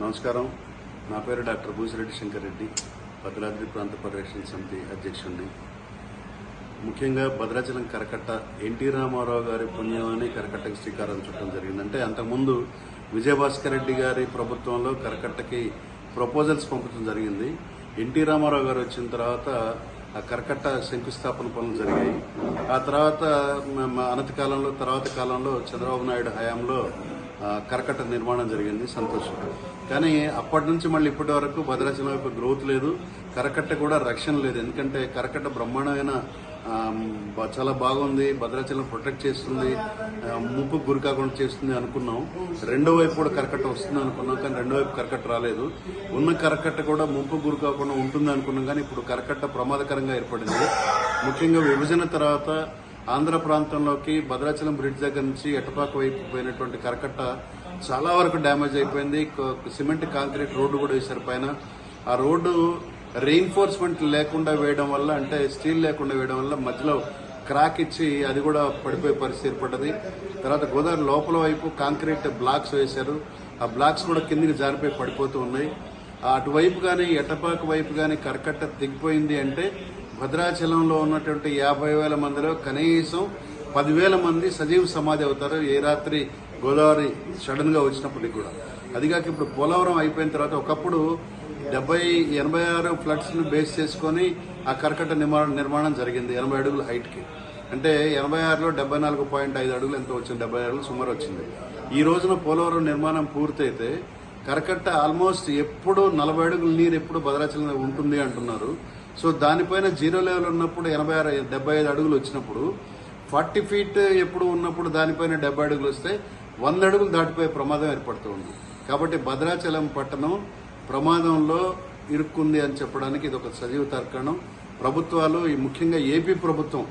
నమస్కారం. నా పేరు డాక్టర్ భూసిరెడ్డి శంకర్ రెడ్డి. భద్రాద్రి ప్రాంత పరిరక్షణ సమితి అధ్యక్షుడిని. ముఖ్యంగా భద్రాచలం కరకట్ట ఎన్టీ రామారావు గారి పుణ్యమని కరకట్టకి శ్రీకారం చుట్టడం జరిగిందంటే అంతకుముందు విజయభాస్కర్ రెడ్డి గారి ప్రభుత్వంలో కరకట్టకి ప్రపోజల్స్ పంపడం జరిగింది. ఎన్టీ రామారావు గారు వచ్చిన తర్వాత కరకట్ట శంకుస్థాపన పనులు జరిగాయి. ఆ తర్వాత అనతి కాలంలో తర్వాత కాలంలో చంద్రబాబు నాయుడు హయాంలో ఆ, కరకట్ట నిర్మాణం జరిగింది. సంతోషం. కానీ అప్పటి నుంచి మళ్ళీ ఇప్పటి వరకు భద్రాచలం యొక్క గ్రోత్ లేదు. కరకట్ట కూడా రక్షణ లేదు. ఎందుకంటే కరకట్ట బ్రహ్మాండమైన చాలా బాగుంది. భద్రాచలం ప్రొటెక్ట్ చేస్తుంది. ఆ, ముప్పుకు గురి కాకుండా చేస్తుంది అనుకున్నాం. రెండో వైపు కూడా కరకట్ట వస్తుంది అనుకున్నాం కానీ రెండో వైపు కరకట్ట రాలేదు. ఉన్న కరకట్ట కూడా ముప్పు గురి కాకుండా ఉంటుంది అనుకున్నాం కానీ ఇప్పుడు కరకట్ట ప్రమాదకరంగా ఏర్పడింది. ముఖ్యంగా విభజన తర్వాత ఆంధ్ర ప్రాంతంలోకి భద్రాచలం బ్రిడ్జ్ దగ్గర నుంచి ఎటపాక వైపు పోయినటువంటి కరకట్ట చాలా వరకు డ్యామేజ్ అయిపోయింది. సిమెంట్ కాంక్రీట్ రోడ్డు కూడా వేశారు పైన. ఆ రోడ్డు రెయిన్ఫోర్స్మెంట్ లేకుండా వేయడం వల్ల అంటే స్టీల్ లేకుండా వేయడం వల్ల మధ్యలో క్రాక్ ఇచ్చి అది కూడా పడిపోయే పరిస్థితి ఏర్పడ్డది. తర్వాత గోదావరి లోపల వైపు కాంక్రీట్ బ్లాక్స్ వేశారు. ఆ బ్లాక్స్ కూడా కిందికి జారిపోయి పడిపోతూ ఉన్నాయి. అటువైపు కానీ ఎటపాక వైపు కానీ కరకట్ట తెగిపోయింది అంటే భద్రాచలంలో ఉన్నటువంటి యాభై వేల మందిలో కనీసం పదివేల మంది సజీవ సమాధి అవుతారు. ఏ రాత్రి గోదావరి సడన్గా వచ్చినప్పటికి కూడా. అదిగాక ఇప్పుడు పోలవరం అయిపోయిన తర్వాత ఒకప్పుడు డెబ్బై ఎనభై ఆరు ఫ్లడ్స్ను బేస్ చేసుకొని ఆ కర్కట నిర్మాణం నిర్మాణం జరిగింది ఎనభై అడుగుల హైట్కి అంటే ఎనభై ఆరులో డెబ్బై నాలుగు పాయింట్ ఐదు అడుగులు ఎంత వచ్చింది? డెబ్బై అడుగులు సుమారు వచ్చింది. ఈ రోజున పోలవరం నిర్మాణం పూర్తయితే కరకట్ట ఆల్మోస్ట్ ఎప్పుడు నలభై అడుగుల నీరు ఎప్పుడు భద్రాచలం ఉంటుంది అంటున్నారు. సో దానిపైన జీరో లెవెల్ ఉన్నప్పుడు ఎనభై ఆరు డెబ్బై ఐదు అడుగులు వచ్చినప్పుడు ఫార్టీ ఫీట్ ఎప్పుడు ఉన్నప్పుడు దానిపైన డెబ్బై అడుగులు వస్తే వంద అడుగులు దాటిపోయే ప్రమాదం ఏర్పడుతుంది కాబట్టి భద్రాచలం పట్టణం ప్రమాదంలో ఇరుక్కుంది అని చెప్పడానికి ఇది ఒక సజీవ తర్కణం. ప్రభుత్వాలు ఈ ముఖ్యంగా ఏపీ ప్రభుత్వం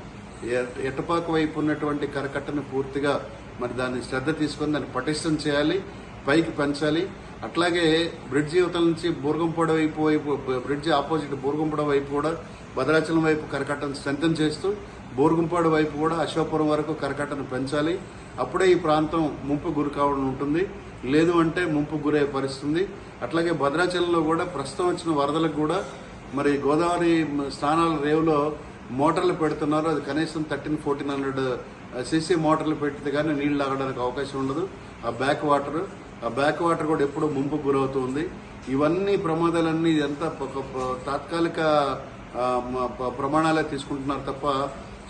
ఎటపాక వైపు ఉన్నటువంటి కరకట్టను పూర్తిగా మరి దాన్ని శ్రద్ధ తీసుకొని దాన్ని పటిష్టం చేయాలి పైకి పెంచాలి. అట్లాగే బ్రిడ్జి యువతల నుంచి బూర్గంపొడ వైపు వైపు బ్రిడ్జ్ ఆపోజిట్ బూర్గంపొడ వైపు కూడా భద్రాచలం వైపు కరకట్టను స్ట్రెంథన్ చేస్తూ బోరుగుంపాడు వైపు కూడా అశోకపురం వరకు కరకట్టను పెంచాలి. అప్పుడే ఈ ప్రాంతం ముంపు గురి కావడం ఉంటుంది. లేదు అంటే ముంపు గురయ్యే పరిస్థితుంది. అట్లాగే భద్రాచలంలో కూడా ప్రస్తుతం వచ్చిన వరదలకు కూడా మరి గోదావరి స్నానాల రేవులో మోటార్లు పెడుతున్నారు. అది కనీసం థర్టీన్ ఫోర్టీన్ హండ్రెడ్ సీసీ మోటార్లు పెడితే కానీ నీళ్ళు తాగడానికి అవకాశం ఉండదు. ఆ బ్యాక్ వాటర్ ఆ బ్యాక్ వాటర్ కూడా ఎప్పుడూ ముంపు గురవుతుంది ఇవన్నీ ప్రమాదాలన్నీ ఎంత తాత్కాలిక ప్రమాణాలే తీసుకుంటున్నారు తప్ప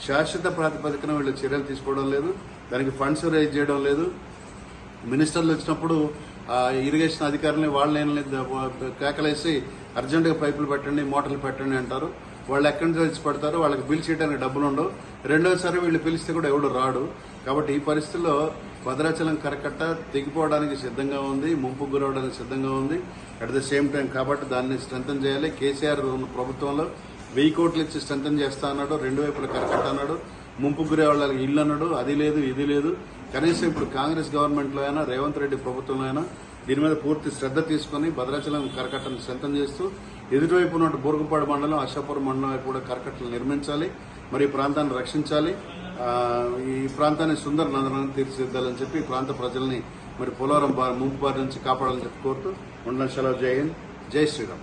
శాశ్వత ప్రాతిపదికన వీళ్ళు చర్యలు తీసుకోవడం లేదు. దానికి ఫండ్స్ రేజ్ చేయడం లేదు. మినిస్టర్లు వచ్చినప్పుడు ఆ ఇరిగేషన్ అధికారులని వాళ్ళని కేకలేసి అర్జెంటుగా పైపులు పెట్టండి మోటార్లు పెట్టండి అంటారు. వాళ్ళు ఎక్కడి నుంచి వచ్చి పెడతారు? వాళ్ళకి బిల్ చేయడానికి డబ్బులు ఉండవు రెండోసారి వీళ్ళు పిలిస్తే కూడా ఎవడు రాడు. కాబట్టి ఈ పరిస్థితుల్లో భద్రాచలం కరకట్ట తెగిపోవడానికి సిద్ధంగా ఉంది. ముంపు గురవడానికి సిద్ధంగా ఉంది. అట్ ద సేమ్ టైం కాబట్టి దాన్ని స్ట్రెంగ్ చేయాలి. కేసీఆర్ ఉన్న ప్రభుత్వంలో వెయ్యి కోట్లు ఇచ్చి స్ట్రెంథన్ చేస్తా అన్నాడు రెండు వైపుల కరకట్ట అన్నాడు ముంపు గురే వాళ్ళకి ఇల్లు అన్నాడు అది లేదు ఇది లేదు. కనీసం ఇప్పుడు కాంగ్రెస్ గవర్నమెంట్లో అయినా రేవంత్ రెడ్డి ప్రభుత్వంలో అయినా దీని మీద పూర్తి శ్రద్ధ తీసుకుని భద్రాచలం కరకట్టను సిద్ధం చేస్తూ ఎదుటివైపు ఉన్న బూరుగుపాడు మండలం అశాపురం మండలం వైపు కూడా కరకట్టలు నిర్మించాలి మరి ఈ ప్రాంతాన్ని రక్షించాలి. ఈ ప్రాంతాన్ని సుందర నందనాన్ని తీర్చిదిద్దాలని చెప్పి ప్రాంత ప్రజల్ని మరి పోలవరం బా- ముంపు బారి నుంచి కాపాడాలని చెప్పి కోరుతూ ఉండడం సెలవు జై హింద్. జై శ్రీరామ్.